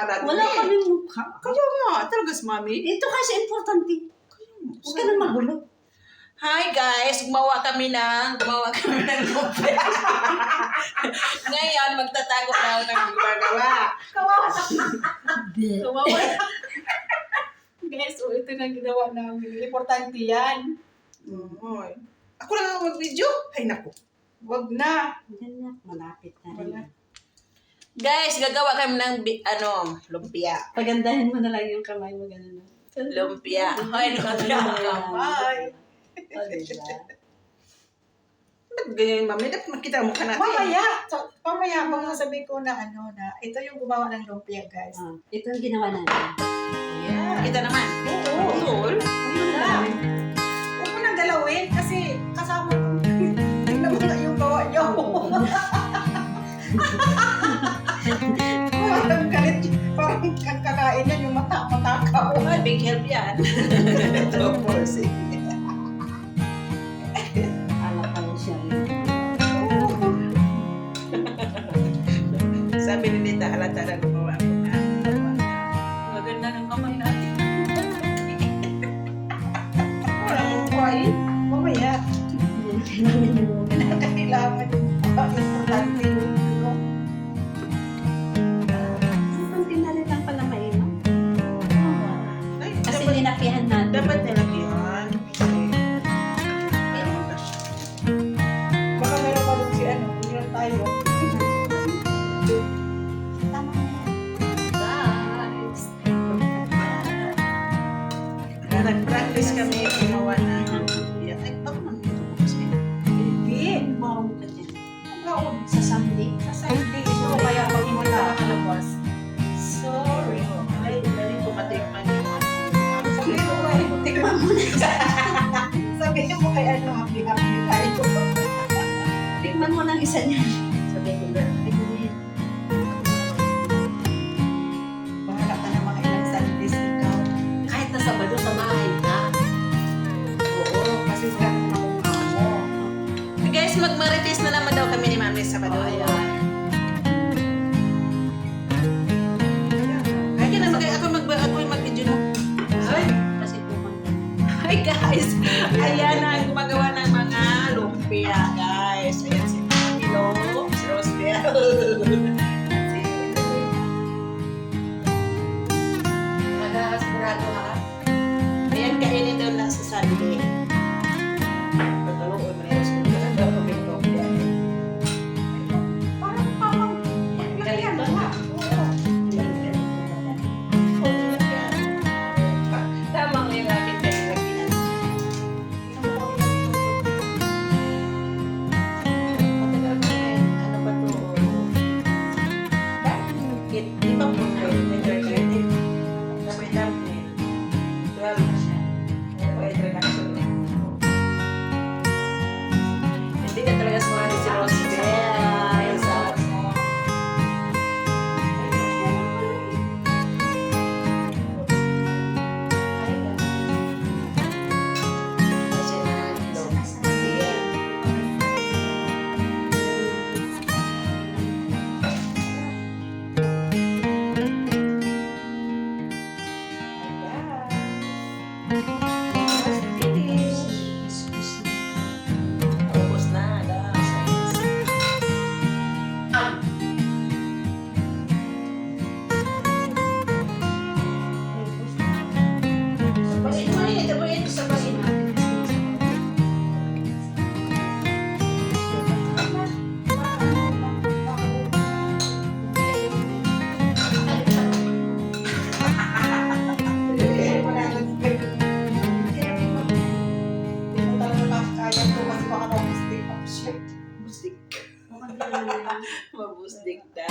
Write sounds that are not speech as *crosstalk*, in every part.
mukha natin. Wala eh. kami mukha. Kaya nga, talaga si mami. Ito kasi importante. Huwag ka nang magulo. Hi guys, gumawa kami ng gumawa kami ng lumpia. *laughs* Ngayon, magtatago na ako ng gumagawa. Kawawa *laughs* Gumawa. guys, oh, ito na ginawa namin. Importante yan. Oo. Ako lang ang mag-video. Ay, naku. Wag na. Malapit na rin. Guys, gagawa kami ng bi- ano, lumpia. Pagandahin mo na lang yung kamay mo, gano'n. Lumpia. Ay, lumpia. Kamay. O, diba? Ba't ganyan, mami? Dapat makita mo ka natin. Mamaya, so, mamaya bang sasabihin ko na ano na ito yung gumawa ng lumpia guys. Ah, ito ang ginawa natin. Yeah. Kita naman. Oo. Tol. Yun lang. Huwag mo nang galawin kasi kasama ko. Tingnan mo na yung gawa niyo. *laughs* Parang galit. Parang kakain yan yung mata, matakaw. Ay, big help yan. *laughs* Of course. eh. Alak pala siya. *laughs* Sabi ni Nita, halata na. Sa Sunday, ito kaya pag mo nakakalabas. Sorry. Ay, dali ko matikman yung Sabihin mo kay, tingnan mo na. Sabihin mo kay ano, happy happy tayo. Tikman mo ng isa niya. Sabi ko, girl, ay ganyan. Bahala ka ng mga ilang Sundays ikaw. Kahit na Sabado, samahin ka. Oo, kasi mukha mo. Guys, magmarites na naman daw kami ni Mami Sabado. Oh, ayan. Sunday.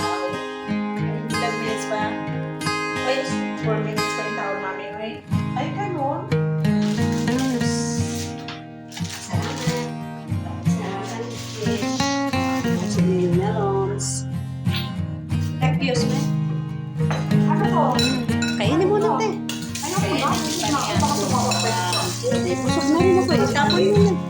Mabusdik daw. Ilang minutes pa? Ay, 4 minutes pa yung tawag mami, oy. Ay, ganon. Melons. Excuse me. Ano to? Kainin mo na, te. Ayaw ko ba? Baka tumawag pa siya. Busog na rin ako eh. Tapon mo na. Guys.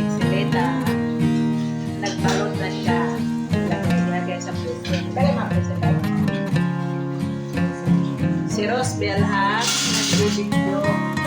Belhak at Rubigyo.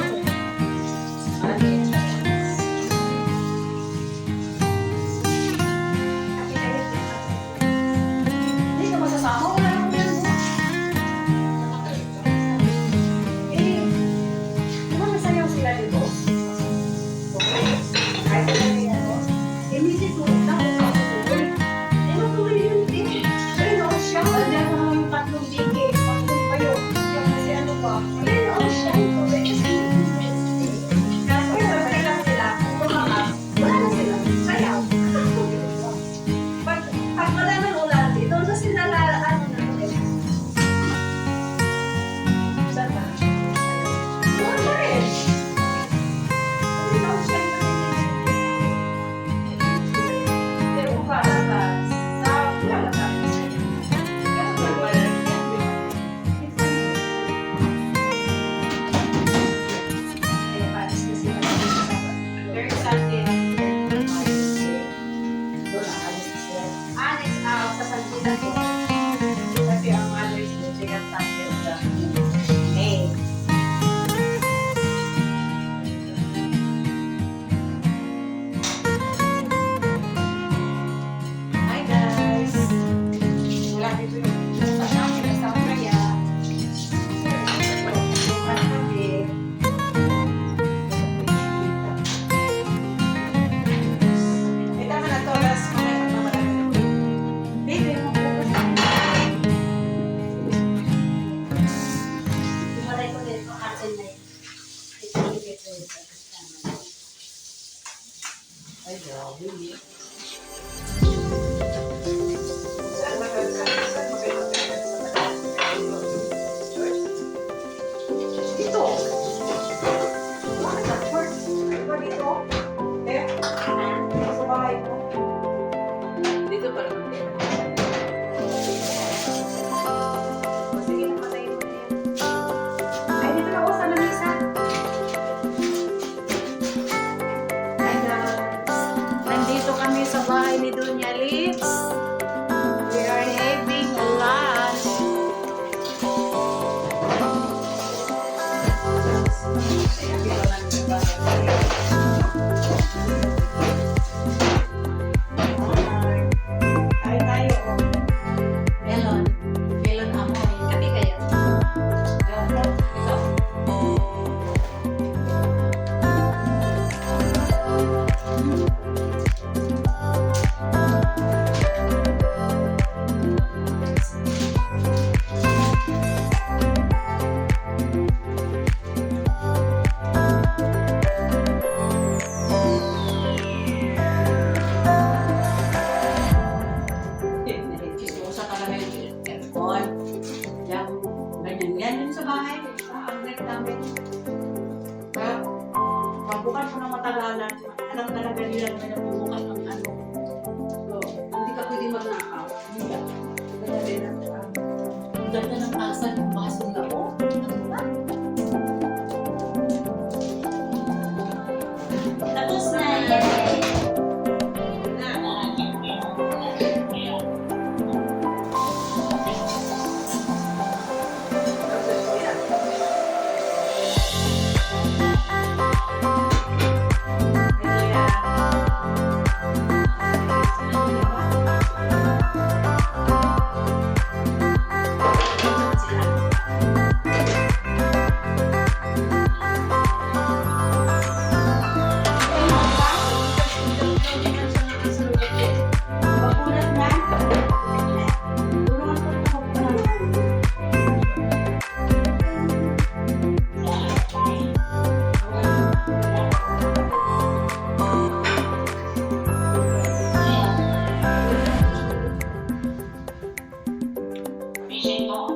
rejeitou